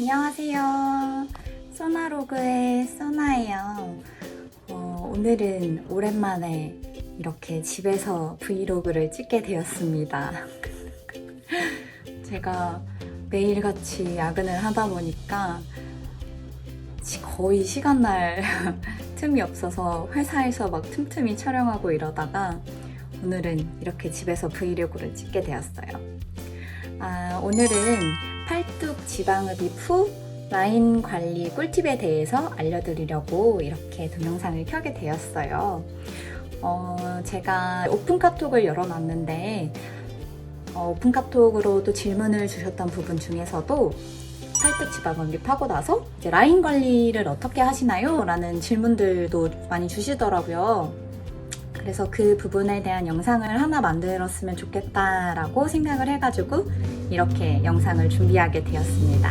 안녕하세요. 소나로그의 소나예요. 어, 오늘은 오랜만에 이렇게 집에서 브이로그를 찍게 되었습니다. 제가 매일같이 야근을 하다 보니까 시- 거의 시간날 틈이 없어서 회사에서 막 틈틈이 촬영하고 이러다가 오늘은 이렇게 집에서 브이로그를 찍게 되었어요. 아, 오늘은 팔뚝 지방흡입 후 라인 관리 꿀팁에 대해서 알려드리려고 이렇게 동영상을 켜게 되었어요. 어, 제가 오픈 카톡을 열어놨는데 어, 오픈 카톡으로 도 질문을 주셨던 부분 중에서도 팔뚝 지방흡입 하고 나서 이제 라인 관리를 어떻게 하시나요? 라는 질문들도 많이 주시더라고요. 그래서 그 부분에 대한 영상을 하나 만들었으면 좋겠다라고 생각을 해가지고 이렇게 영상을 준비하게 되었습니다.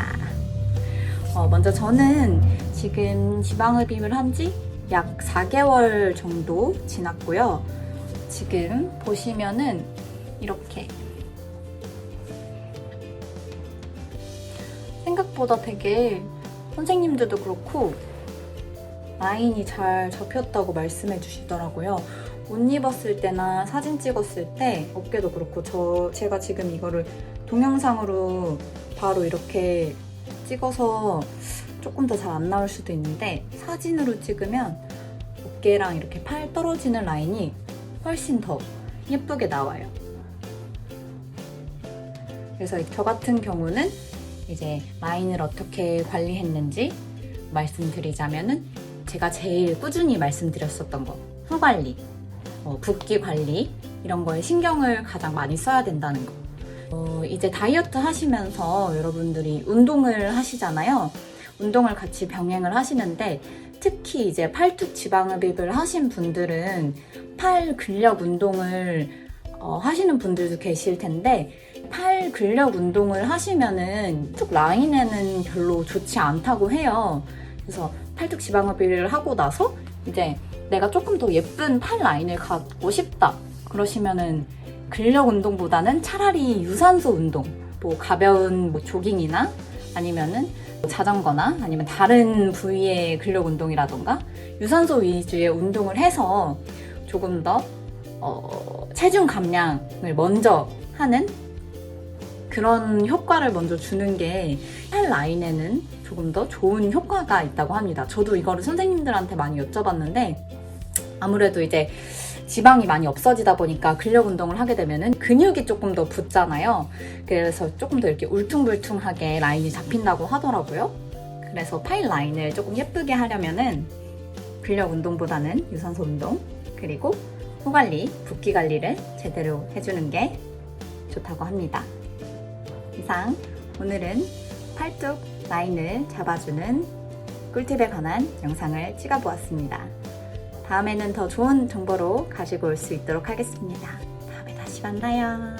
어, 먼저 저는 지금 지방흡입을 한 지 약 4개월 정도 지났고요. 지금 보시면은 이렇게 생각보다 되게 선생님들도 그렇고 라인이 잘 접혔다고 말씀해 주시더라고요. 옷 입었을 때나 사진 찍었을 때 어깨도 그렇고 저 제가 지금 이거를 동영상으로 바로 이렇게 찍어서 조금 더 잘 안 나올 수도 있는데 사진으로 찍으면 어깨랑 이렇게 팔 떨어지는 라인이 훨씬 더 예쁘게 나와요. 그래서 저 같은 경우는 이제 라인을 어떻게 관리했는지 말씀드리자면은 제가 제일 꾸준히 말씀드렸었던 거, 후 관리, 어, 붓기 관리 이런 거에 신경을 가장 많이 써야 된다는 거. 어, 이제 다이어트 하시면서 여러분들이 운동을 하시잖아요. 운동을 같이 병행을 하시는데 특히 이제 팔뚝 지방흡입을 하신 분들은 팔 근력 운동을 어, 하시는 분들도 계실 텐데 팔 근력 운동을 하시면은 쭉 라인에는 별로 좋지 않다고 해요. 그래서 팔뚝 지방흡입을 하고 나서 이제 내가 조금 더 예쁜 팔 라인을 갖고 싶다. 그러시면은 근력 운동보다는 차라리 유산소 운동, 뭐 가벼운 뭐 조깅이나 아니면은 자전거나 아니면 다른 부위의 근력 운동이라던가 유산소 위주의 운동을 해서 조금 더 어, 체중 감량을 먼저 하는 그런 효과를 먼저 주는 게 팔 라인에는 조금 더 좋은 효과가 있다고 합니다. 저도 이거를 선생님들한테 많이 여쭤봤는데 아무래도 이제 지방이 많이 없어지다 보니까 근력 운동을 하게 되면은 근육이 조금 더 붙잖아요. 그래서 조금 더 이렇게 울퉁불퉁하게 라인이 잡힌다고 하더라고요. 그래서 파일 라인을 조금 예쁘게 하려면은 근력 운동보다는 유산소 운동 그리고 후 관리, 붓기 관리를 제대로 해주는 게 좋다고 합니다. 이상 오늘은 팔뚝 라인을 잡아주는 꿀팁에 관한 영상을 찍어보았습니다. 다음에는 더 좋은 정보로 가지고 올 수 있도록 하겠습니다. 다음에 다시 만나요.